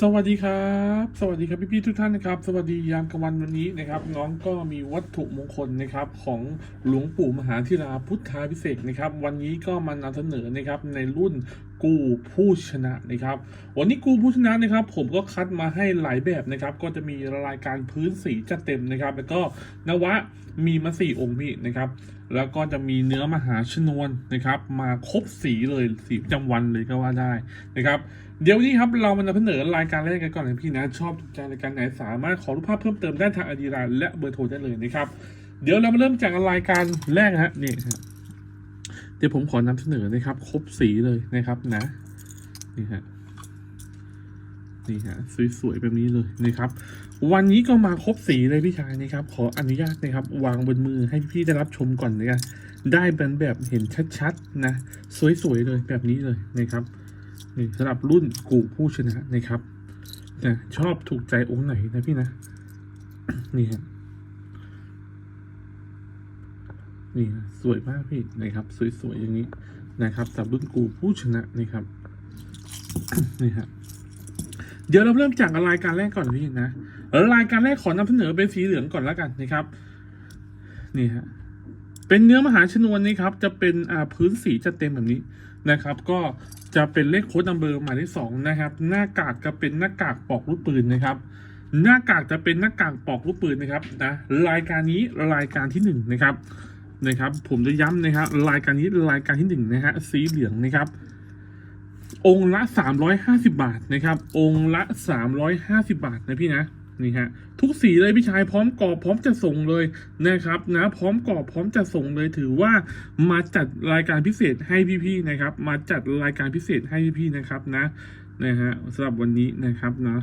สวัสดีครับ สวัสดีครับพี่ๆทุกท่านนะครับ สวัสดียามกลางวันวันนี้นะครับ น้องก็มีวัตถุมงคลนะครับของหลวงปู่มหาธิราพุทธาพิเศษนะครับ วันนี้ก็มานำเสนอนะครับในรุ่น กูผู้ชนะนะครับ วันนี้กูผู้ชนะนะครับ ผมก็คัดมาให้หลายแบบนะครับ ก็จะมีรายการพื้นสีจัดเต็มนะครับ แล้วก็นวะมีมาสี่องค์พี่นะครับ แล้วก็จะมีเนื้อมหาชนวนนะครับ มาครบสีเลยสีประจำวันเลยก็ว่าได้นะครับ เดี๋ยววันนี้ครับเรามานำเสนอรายการแรกกันก่อนนะพี่นะชอบถูกใจรายการไหนสามารถขอรูปภาพเพิ่มเติมได้ทางอดีไลน์และเบอร์โทรได้เลยนะครับ เดี๋ยวเรามาเริ่มจากรายการแรกนะฮะนี่ครับ เดี๋ยวผมขอนำเสนอนะครับ ครบสีเลยนะครับนะนี่ฮะนี่ฮะสวยๆแบบนี้เลยนะครับ วันนี้ก็มาครบสีเลยพี่ชายนะครับ ขออนุญาตนะครับ วางบนมือให้พี่ได้รับชมก่อนนะครับได้เป็นแบบเห็นชัดๆนะสวยๆเลยแบบนี้เลยนะครับนี่สำหรับรุ่นกูผู้ชนะนะครับนะชอบถูกใจองค์ไหนนะพี่นะนี่ฮะ นี่ฮะสวยมากพี่นะครับ สวยๆอย่างนี้นะครับสำหรับรุ่นกูผู้ชนะนะครับนี่ฮะเดี๋ยวเราเริ่มจากรายการแรกก่อนพี่นะรายการแรกขอนำเสนอเป็นสีเหลืองก่อนแล้วกันนะครับ นี่ฮะเป็นเนื้อมหาชนวนนี่ครับ จะเป็นอ่าพื้นสีจะเต็มแบบนี้นะครับ ก็จะเป็นเลขโค้ดนัมเบอร์หมายเลขสองนะครับ หน้ากากจะเป็นหน้ากากปอกลูกปืนนะครับ หน้ากากจะเป็นหน้ากากปอกลูกปืนนะครับนะรายการนี้รายการที่หนึ่งนะครับ นะครับ ผมจะย้ำนะครับรายการนี้รายการที่หนึ่งนะฮะสีเหลืองนะครับ องค์ละ350บาทนะครับ องค์ละ350บาทนะพี่นะนี่ฮะทุกสีเลยพี่ชายพร้อมกรอบพร้อมจะส่งเลยนะครับนะพร้อมกรอบพร้อมจะส่งเลยถือว่ามาจัดรายการพิเศษให้พี่ๆนะครับ มาจัดรายการพิเศษให้พี่ๆนะครับนะนะฮะสำหรับวันนี้นะครับนะ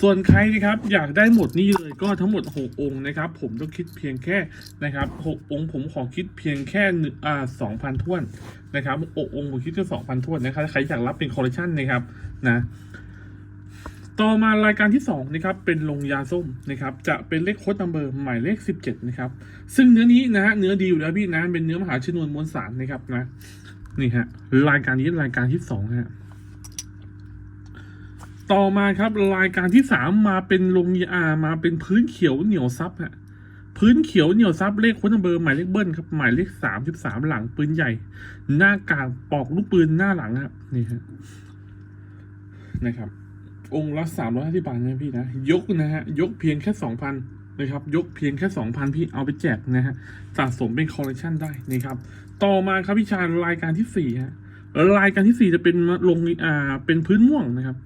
ส่วนใครนะครับอยากได้หมดนี่เลยก็ทั้งหมด 6 องค์นะครับ ผมต้องคิดเพียงแค่นะครับ6องค์ผมขอคิดเพียงแค่หนึ่งอ่าสองพันท้วนนะครับ6องค์ผมคิดแค่สองพันท้วนนะครับใครอยากรับเป็นคอลเลคชันนะครับนะต่อมารายการที่2นะครับเป็นลงยาส้มนะครับจะเป็นเลขโค้ดนัมเบอร์หมายเลข 17นะครับซึ่งเนื้อนี้นะฮะเนื้อดีอยู่แล้วพี่นะเป็นเนื้อมหาชนวนมวลสารนะครับนะนี่ฮะรายการนี้รายการที่สองฮะ ต่อมาครับรายการที่สามมาเป็นลงยามาเป็นพื้นเขียวเหนียวซับฮะพื้นเขียวเหนียวซับเลขค้นเบอร์หมายเลขเบิ้ลครับหมายเลขสามสิบสามหลังปืนใหญ่ หน้ากากปอกลูกปืนหน้าหลังครับนี่ฮะนะครับ องค์ละสามร้อยห้าสิบาทนะพี่นะ ยกนะฮะ ยกเพียงแค่สองพันนะครับ ยกเพียงแค่สองพันพี่เอาไปแจกนะฮะสะสมเป็นคอลเลคชันได้นะครับ ต่อมาครับพี่ชายรายการที่สี่ฮะรายการที่สี่จะเป็นลงอ่าเป็นพื้นม่วงนะครับ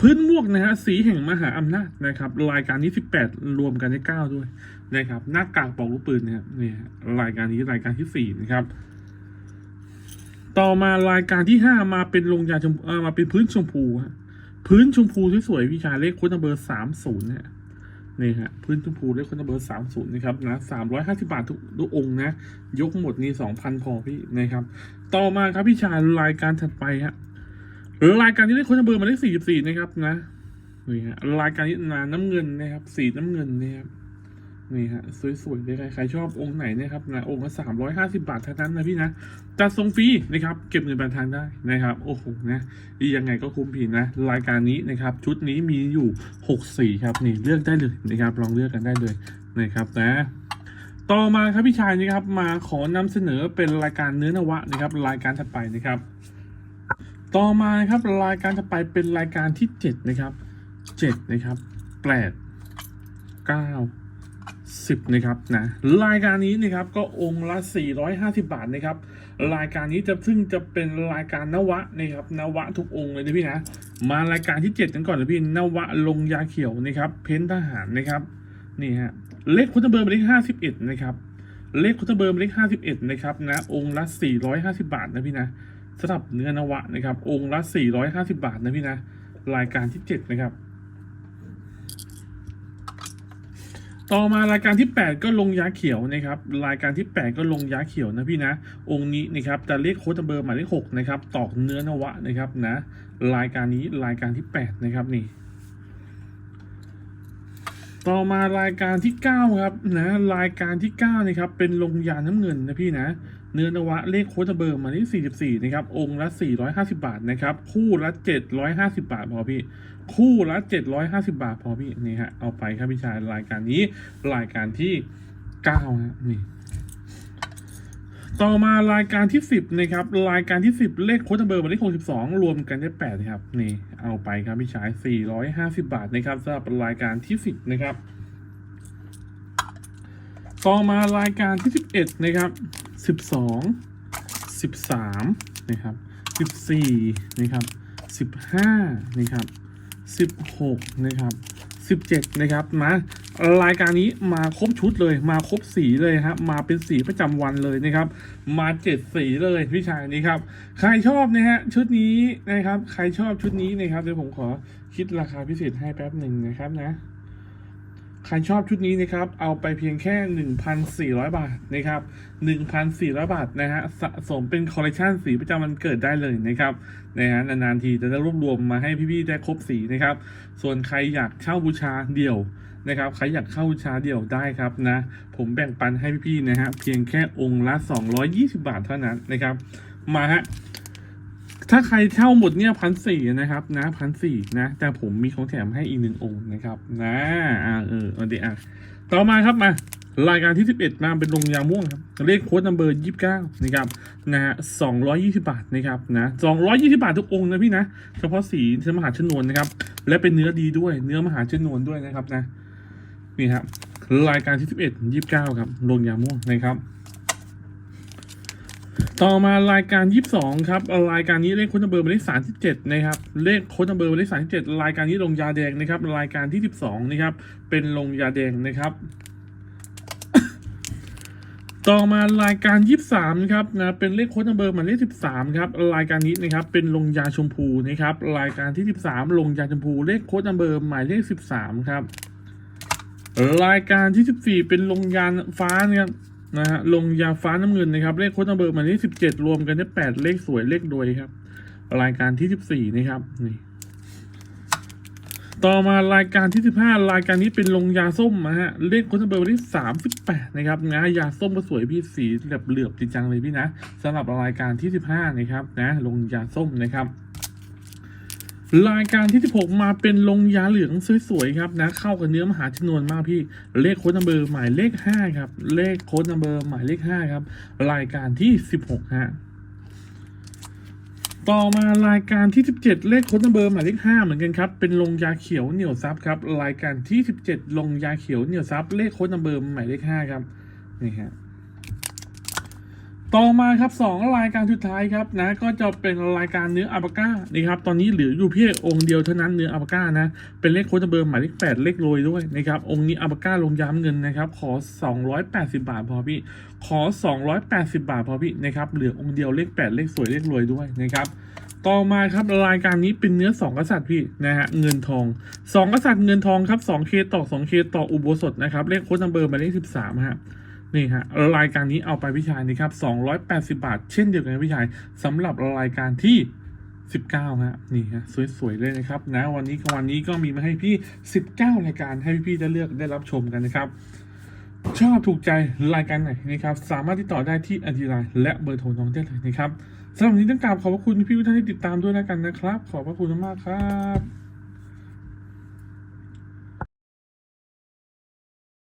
พื้นม่วงนะฮะสีแห่งมหาอำนาจนะครับ รายการนี้สิบแปดรวมกันได้เก้าด้วยนะครับหน้ากากปอกลูกปืนนะครับนี่รายการนี้รายการที่สี่นะครับ ต่อมารายการที่ห้ามาเป็นลงยาชมามาเป็นพื้นชมพูฮะพื้นชมพูสวยๆวิชาเลขค้ดเบอร์สามศูนย์เนี่ยนี่ฮะพื้นชมพูเลขค้ดเบอร์สามศูนย์นะครับนะสามร้อยห้าสิบาททุกทุกองนะ ยกหมดนี่สองพันพอพี่นะครับ ต่อมาครับพี่ชารายการถัดไปฮะ รายการนี้ได้คนเบอร์มายเลขสี่สิบสี่นะครับนะนี่ฮะรายการนี้นาน้ำเงินนะครับ สีน้ำเงินนะครับนี่ฮะสวยๆเลยใครใครชอบองค์ไหนนะครับนะองค์ละสามร้อยห้าสิบาทเท่านั้นนะพี่นะจัดส่งฟรีนะครับ เก็บเงินปลายทางได้นะครับโอ้โหนะดียังไงก็คุ้มพี่นะ รายการนี้นะครับ ชุดนี้มีอยู่หกสีครับนี่เลือกได้เลยนะครับ ลองเลือกกันได้เลยนะครับนะต่อมาครับพี่ชายนะครับมาขอนำเสนอเป็นรายการเนื้อนวะนะครับ รายการถัดไปนะครับ ต่อมานะครับรายการถัดไปเป็นรายการที่เจ็ดนะครับเจ็ดนะครับแปดเก้าสิบนะครับนะรายการนี้นะครับก็องค์ละ 450 บาทนะครับ รายการนี้จะซึ่งจะเป็นรายการนวะนะครับนวะทุกองค์เลยนะพี่นะมารายการที่7กันก่อนนะพี่นวะลงยาเขียวนะครับ เพ้นทหารนะครับนี่ฮะเลขคุณเบอร์หมายเลข51นะครับเลขคุณเบอร์หมายเลข51นะครับนะองค์ละ 450 บาทนะพี่นะ สำหรับเนื้อนวะนะครับ องค์ละ 450 บาทนะพี่นะ รายการที่ 7 นะครับ ต่อมารายการที่ 8 ก็ลงยาเขียวนะครับ รายการที่ 8 ก็ลงยาเขียวนะพี่นะ องค์นี้นะครับจะเลขโค้ดเบอร์หมายเลข6นะครับ ตอกเนื้อนวะนะครับนะ รายการนี้รายการที่ 8 นะครับนี่ต่อมารายการที่ 9 ครับนะรายการที่9นะครับเป็นลงยาน้ำเงินนะพี่นะ เนื้อนวะเลขโค้ดเบอร์มาที่ 44 นะครับ องค์ละ 450 บาทนะครับ คู่ละ 750 บาทพอพี่ คู่ละ 750 บาทพอพี่ นี่ฮะ เอาไปครับพี่ชายรายการนี้ รายการที่9ฮะนี่ ต่อมารายการที่ 10 นะครับ รายการที่ 10 เลขโค้ดเบอร์มายเลข62 รวมกันได้8นะครับ นี่ เอาไปครับพี่ชาย 450 บาทนะครับสำหรับรายการที่ 10 นะครับ ต่อมารายการที่ 11 นะครับ 12 13นะครับ14นะครับ15นะครับ16นะครับ17นะครับมารายการนี้มาครบชุดเลย มาครบสีเลยครับมาเป็นสีประจำวันเลยนะครับ มาเจ็ดสีเลยพี่ชายนี่ครับ ใครชอบนะฮะชุดนี้นะครับ ใครชอบชุดนี้นะครับเดี๋ยวผมขอคิดราคาพิเศษให้แป๊บหนึ่งนะครับนะ ใครชอบชุดนี้นะครับ เอาไปเพียงแค่ 1,400 บาทนะครับ 1,400 บาทนะฮะ สะสมเป็นคอลเลคชันสีประจำวันเกิดได้เลยนะครับนะฮะนานๆทีจะได้รวบรวมมาให้พี่ๆได้ครบสีนะครับ ส่วนใครอยากเช่าบูชาเดี่ยวนะครับ ใครอยากเข้าบูชาเดี่ยวได้ครับนะ ผมแบ่งปันให้พี่ๆนะฮะ เพียงแค่องค์ละ 220 บาทเท่านั้นนะครับ มาฮะ ถ้าใครเช่าหมดเนี่ยพันสี่นะครับนะพันสี่นะ แต่ผมมีของแถมให้อีกหนึ่งองค์นะครับ นะอ่าเออเอาดีอะต่อมาครับมารายการที่สิบเอ็ดมาเป็นลงยาม่วงครับ เลขโค้ดนัมเบอร์ยี่สิบเก้านะครับนะฮะสองร้อยยี่สิบาทนะครับนะสองร้อยยี่สิบาททุกองค์นะพี่นะ เฉพาะสีเนื้อมหาชนวนนะครับ และเป็นเนื้อดีด้วย เนื้อมหาชนวนด้วยนะครับนะนี่ครับรายการที่สิบเอ็ดยี่สิบเก้าครับลงยาม่วงนะครับ ต่อมารายการ 22 ครับ รายการนี้เลขโค้ดนัมเบอร์หมายเลข37 นะครับ เลขโค้ดนัมเบอร์หมายเลข37 รายการนี้ลงยาแดงนะครับ รายการที่ 12 นะครับ เป็นลงยาแดงนะครับ ต่อมารายการ 23 ครับนะเป็นเลขโค้ดนัมเบอร์หมายเลข13 ครับ รายการนี้นะครับ เป็นลงยาชมพูนะครับ รายการที่ 13 ลงยาชมพู เลขโค้ดนัมเบอร์หมายเลข 13 ครับ รายการที่ 14 เป็นลงยาฟ้านะครับ นะฮะลงยาฟ้าน้ำเงินนะครับเลขโค้ดนัมเบอร์มายเลขสิบเจ็ดรวมกันได้แปดเลขสวยเลขรวยครับ รายการที่สิบสี่นะครับนี่ต่อมารายการที่สิบห้ารายการนี้เป็นลงยาส้มนะฮะเลขโค้ดนัมเบอร์วันที่สามสิบแปดนะครับนะยาส้มก็สวยพี่สีแบบเหลือบจริงจังเลยพี่นะสำหรับรายการที่สิบห้านะครับนะลงยาส้มนะครับ รายการที่ 16 มาเป็นลงยาเหลืองสวยๆครับนะเข้ากับเนื้อมหาชนวนมากพี่เลขโค้ดนัมเบอร์หมายเลข 5 ครับ เลขโค้ดนัมเบอร์หมายเลข 5 ครับ รายการที่ 16ฮะต่อมารายการที่ 17 เลขโค้ดนัมเบอร์หมายเลข 5 เหมือนกันครับ เป็นลงยาเขียวเหนียวซับครับ รายการที่ 17 ลงยาเขียวเหนียวซับเลขโค้ดนัมเบอร์หมายเลข 5 ครับนี่ฮะ ต่อมาครับสองรายการสุดท้ายครับนะก็จะเป็นรายการเนื้ออัปก้านี่ครับตอนนี้เหลืออยู่เพียงองค์เดียวเท่านั้นเนื้ออัปก้านะเป็นเลขโค้ดเบอร์หมายเลขแปดเลขโรยด้วยนะครับองค์นี้อัปก้าลงย้ำเงินนะครับขอ 280 บาทพอพี่ขอ 280 บาทพอพี่นะครับเหลือองค์เดียวเลขแปดเลขสวยเลขรวยด้วยนะครับต่อมาครับรายการนี้เป็นเนื้อสองกษัตริย์พี่นะฮะเงินทองสองกษัตริย์เงินทองครับสองเคต่อสองเคต่ออุโบสถนะครับเลขโค้ดเบอร์หมายเลขสิบสามฮะ นี่ฮะรายการนี้เอาไปพี่ชายนี่ครับ280 บาท เช่นเดียวกันพี่ชายสำหรับรายการที่19ฮะนี่ฮะสวยๆเลยนะครับนะวันนี้วันนี้ก็มีมาให้พี่ 19 รายการให้พี่ๆได้เลือกได้รับชมกันนะครับ ชอบถูกใจรายการไหนนะครับสามารถติดต่อได้ที่อันดีไลน์และเบอร์โทรน้องได้เลยนะครับสำหรับวันนี้ต้องกราบขอบพระคุณพี่ๆทุกท่านที่ติดตามด้วยแล้วกันนะครับ ขอบพระคุณมากครับ